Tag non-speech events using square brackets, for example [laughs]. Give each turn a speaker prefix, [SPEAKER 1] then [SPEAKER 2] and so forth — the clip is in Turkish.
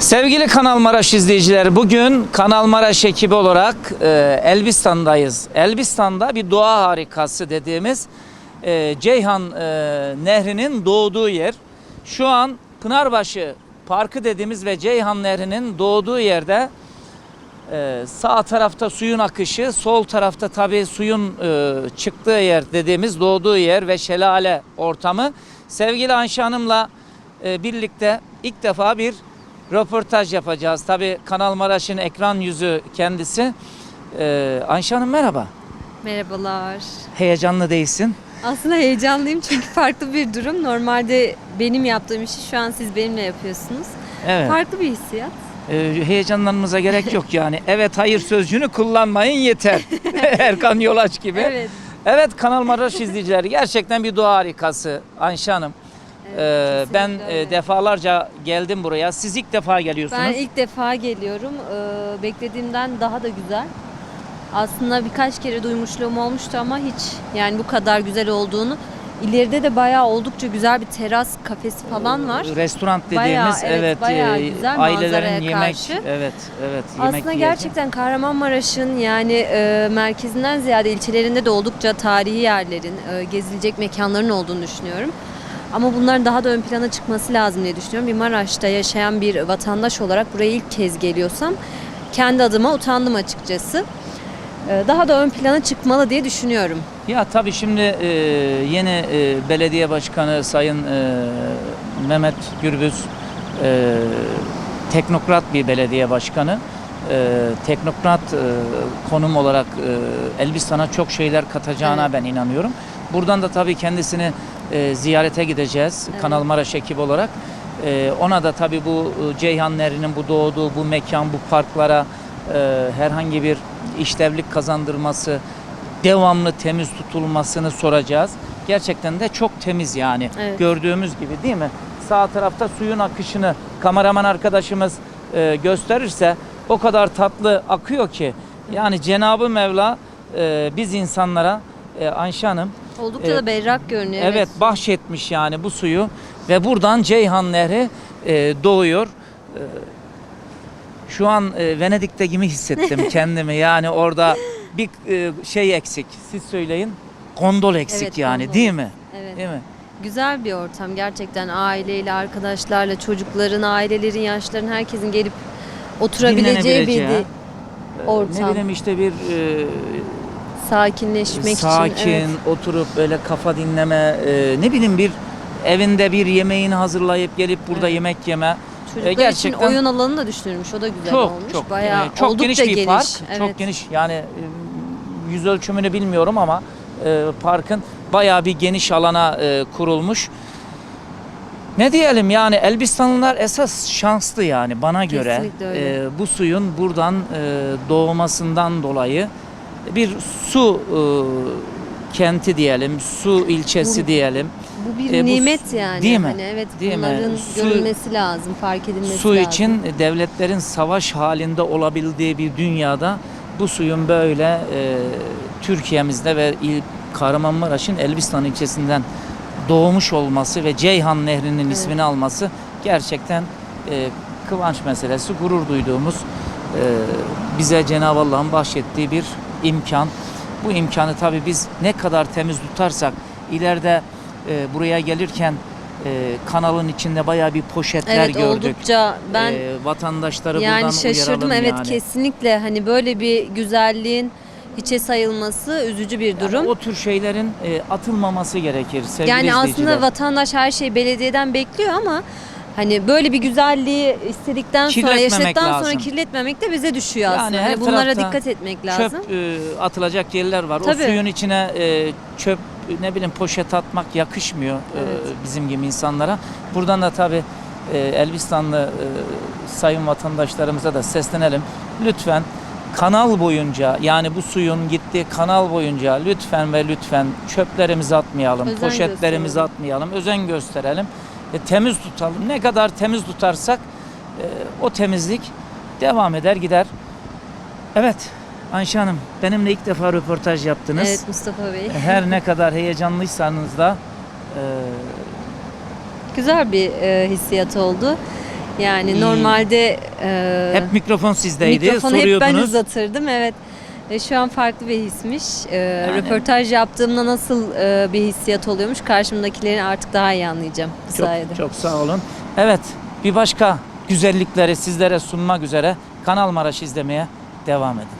[SPEAKER 1] Sevgili Kanal Maraş izleyicileri bugün Kanal Maraş ekibi olarak e, Elbistan'dayız. Elbistan'da bir doğa harikası dediğimiz e, Ceyhan e, Nehri'nin doğduğu yer. Şu an Pınarbaşı Parkı dediğimiz ve Ceyhan Nehri'nin doğduğu yerde e, sağ tarafta suyun akışı, sol tarafta tabii suyun e, çıktığı yer dediğimiz doğduğu yer ve şelale ortamı. Sevgili Ayşe Hanım'la e, birlikte ilk defa bir röportaj yapacağız. Tabii Kanal Maraş'ın ekran yüzü kendisi. E, Ayşe Hanım merhaba.
[SPEAKER 2] Merhabalar.
[SPEAKER 1] Heyecanlı değilsin.
[SPEAKER 2] Aslında heyecanlıyım çünkü farklı bir durum. Normalde benim yaptığım işi şu an siz benimle yapıyorsunuz.
[SPEAKER 1] Evet.
[SPEAKER 2] Farklı bir hissiyat.
[SPEAKER 1] E, heyecanlanmanıza gerek yok yani. Evet hayır sözcüğünü kullanmayın yeter. [laughs] Erkan Yolaç gibi.
[SPEAKER 2] Evet.
[SPEAKER 1] Evet Kanal Maraş izleyicileri gerçekten bir doğa harikası Ayşe Hanım. Ee, ben e,
[SPEAKER 2] öyle.
[SPEAKER 1] defalarca geldim buraya. Siz ilk defa geliyorsunuz.
[SPEAKER 2] Ben ilk defa geliyorum. Ee, beklediğimden daha da güzel. Aslında birkaç kere duymuşluğum olmuştu ama hiç yani bu kadar güzel olduğunu. İleride de bayağı oldukça güzel bir teras kafesi falan var.
[SPEAKER 1] Restoran dediğimiz
[SPEAKER 2] Bayağı, evet,
[SPEAKER 1] evet,
[SPEAKER 2] bayağı
[SPEAKER 1] e,
[SPEAKER 2] güzel
[SPEAKER 1] ailelerin
[SPEAKER 2] manzaraya
[SPEAKER 1] yemek
[SPEAKER 2] karşı.
[SPEAKER 1] evet evet yemek
[SPEAKER 2] Aslında
[SPEAKER 1] yiyeceği.
[SPEAKER 2] gerçekten Kahramanmaraş'ın yani e, merkezinden ziyade ilçelerinde de oldukça tarihi yerlerin, e, gezilecek mekanların olduğunu düşünüyorum. Ama bunların daha da ön plana çıkması lazım diye düşünüyorum. Bir Maraş'ta yaşayan bir vatandaş olarak buraya ilk kez geliyorsam kendi adıma utandım açıkçası. E, daha da ön plana çıkmalı diye düşünüyorum.
[SPEAKER 1] Ya tabii şimdi e, yeni e, belediye başkanı Sayın e, Mehmet Gürbüz e, teknokrat bir belediye başkanı. E, teknokrat e, konum olarak e, Elbistan'a çok şeyler katacağına
[SPEAKER 2] Evet.
[SPEAKER 1] ben inanıyorum. Buradan da tabii kendisini e, ziyarete gideceğiz
[SPEAKER 2] Evet.
[SPEAKER 1] Kanal Maraş ekibi olarak. E, ona da tabii bu e, Ceyhan Nehri'nin bu doğduğu bu mekan, bu parklara e, herhangi bir işlevlik kazandırması, devamlı temiz tutulmasını soracağız. Gerçekten de çok temiz yani.
[SPEAKER 2] Evet.
[SPEAKER 1] Gördüğümüz gibi değil mi? Sağ tarafta suyun akışını kameraman arkadaşımız e, gösterirse o kadar tatlı akıyor ki. Yani Cenabı Mevla e, biz insanlara e, Ayşe Hanım
[SPEAKER 2] Oldukça
[SPEAKER 1] Evet.
[SPEAKER 2] da berrak görünüyor.
[SPEAKER 1] evet. bahşetmiş yani bu suyu ve buradan Ceyhan Nehri e, doğuyor. E, şu an e, Venedik'te gibi hissettim [laughs] kendimi. Yani orada bir e, şey eksik. Siz söyleyin. Gondol eksik
[SPEAKER 2] Evet,
[SPEAKER 1] yani
[SPEAKER 2] gondol.
[SPEAKER 1] değil mi?
[SPEAKER 2] Evet.
[SPEAKER 1] Değil mi?
[SPEAKER 2] Güzel bir ortam gerçekten aileyle, arkadaşlarla, çocukların, ailelerin, yaşların herkesin gelip oturabileceği bir
[SPEAKER 1] Dinlenebileceği,
[SPEAKER 2] di-
[SPEAKER 1] e,
[SPEAKER 2] ortam.
[SPEAKER 1] Ne bileyim işte bir e,
[SPEAKER 2] sakinleşmek
[SPEAKER 1] sakin
[SPEAKER 2] için. Evet.
[SPEAKER 1] oturup böyle kafa dinleme e, ne bileyim bir evinde bir yemeğini hazırlayıp gelip burada
[SPEAKER 2] Evet.
[SPEAKER 1] yemek yeme
[SPEAKER 2] Çocuklar
[SPEAKER 1] E, gerçekten-
[SPEAKER 2] için oyun alanı da düşünülmüş. O da güzel
[SPEAKER 1] çok
[SPEAKER 2] olmuş.
[SPEAKER 1] çok
[SPEAKER 2] Bayağı
[SPEAKER 1] e, çok geniş bir park
[SPEAKER 2] Evet.
[SPEAKER 1] çok geniş yani e, yüz ölçümünü bilmiyorum ama e, parkın bayağı bir geniş alana e, kurulmuş. Ne diyelim yani Elbistanlılar esas şanslı yani bana göre
[SPEAKER 2] Kesinlikle öyle.
[SPEAKER 1] e, bu suyun buradan e, doğmasından dolayı bir su e, kenti diyelim, su ilçesi
[SPEAKER 2] Bu-
[SPEAKER 1] diyelim.
[SPEAKER 2] Bu bir
[SPEAKER 1] E, bu
[SPEAKER 2] nimet
[SPEAKER 1] su-
[SPEAKER 2] yani.
[SPEAKER 1] değil mi?
[SPEAKER 2] Hani evet
[SPEAKER 1] Değil mi?
[SPEAKER 2] bunların
[SPEAKER 1] Su-
[SPEAKER 2] görülmesi lazım, fark edilmesi
[SPEAKER 1] Su
[SPEAKER 2] lazım.
[SPEAKER 1] için devletlerin savaş halinde olabildiği bir dünyada bu suyun böyle e, Türkiye'mizde ve il Kahramanmaraş'ın Elbistan ilçesinden doğmuş olması ve Ceyhan Nehri'nin
[SPEAKER 2] Evet.
[SPEAKER 1] ismini alması gerçekten e, kıvanç meselesi, gurur duyduğumuz e, bize Cenab-ı Allah'ın bahşettiği bir imkan. Bu imkanı tabii biz ne kadar temiz tutarsak ileride e, buraya gelirken e, kanalın içinde bayağı bir poşetler
[SPEAKER 2] Evet
[SPEAKER 1] gördük.
[SPEAKER 2] oldukça ben
[SPEAKER 1] Ee, vatandaşları
[SPEAKER 2] yani
[SPEAKER 1] buradan
[SPEAKER 2] şaşırdım evet
[SPEAKER 1] yani.
[SPEAKER 2] kesinlikle hani böyle bir güzelliğin hiçe sayılması üzücü bir
[SPEAKER 1] Yani
[SPEAKER 2] durum.
[SPEAKER 1] o tür şeylerin e, atılmaması gerekir sevgili
[SPEAKER 2] Yani aslında vatandaş her şeyi belediyeden bekliyor ama hani böyle bir güzelliği istedikten sonra
[SPEAKER 1] Kirletmemek
[SPEAKER 2] yaşadıktan sonra
[SPEAKER 1] lazım.
[SPEAKER 2] kirletmemek de bize düşüyor
[SPEAKER 1] Yani
[SPEAKER 2] aslında.
[SPEAKER 1] her
[SPEAKER 2] Hani bunlara
[SPEAKER 1] tarafta
[SPEAKER 2] dikkat etmek lazım.
[SPEAKER 1] Çöp e, atılacak yerler var.
[SPEAKER 2] Tabii.
[SPEAKER 1] O suyun içine e, çöp ne bileyim poşet atmak yakışmıyor e,
[SPEAKER 2] Evet.
[SPEAKER 1] bizim gibi insanlara. Buradan da tabii e, Elbistanlı e, sayın vatandaşlarımıza da seslenelim. Lütfen kanal boyunca yani bu suyun gittiği kanal boyunca lütfen ve lütfen çöplerimizi atmayalım,
[SPEAKER 2] Özen
[SPEAKER 1] poşetlerimizi
[SPEAKER 2] gösterelim.
[SPEAKER 1] atmayalım, özen gösterelim. E, temiz tutalım. Ne kadar temiz tutarsak e, o temizlik devam eder gider. Evet Ayşe Hanım benimle ilk defa röportaj yaptınız.
[SPEAKER 2] Evet Mustafa Bey.
[SPEAKER 1] Her ne kadar heyecanlıysanız da e,
[SPEAKER 2] Güzel bir e, hissiyat oldu. Yani
[SPEAKER 1] İyi.
[SPEAKER 2] normalde e,
[SPEAKER 1] Hep mikrofon sizdeydi.
[SPEAKER 2] mikrofonu hep ben
[SPEAKER 1] soruyordunuz.
[SPEAKER 2] uzatırdım. Evet. E, şu an farklı bir hismiş. E,
[SPEAKER 1] Yani-
[SPEAKER 2] Röportaj yaptığımda nasıl e, bir hissiyat oluyormuş karşımdakileri artık daha iyi anlayacağım bu
[SPEAKER 1] Çok,
[SPEAKER 2] sayede.
[SPEAKER 1] çok sağ olun. Evet, bir başka güzellikleri sizlere sunmak üzere Kanal Maraş izlemeye devam edin.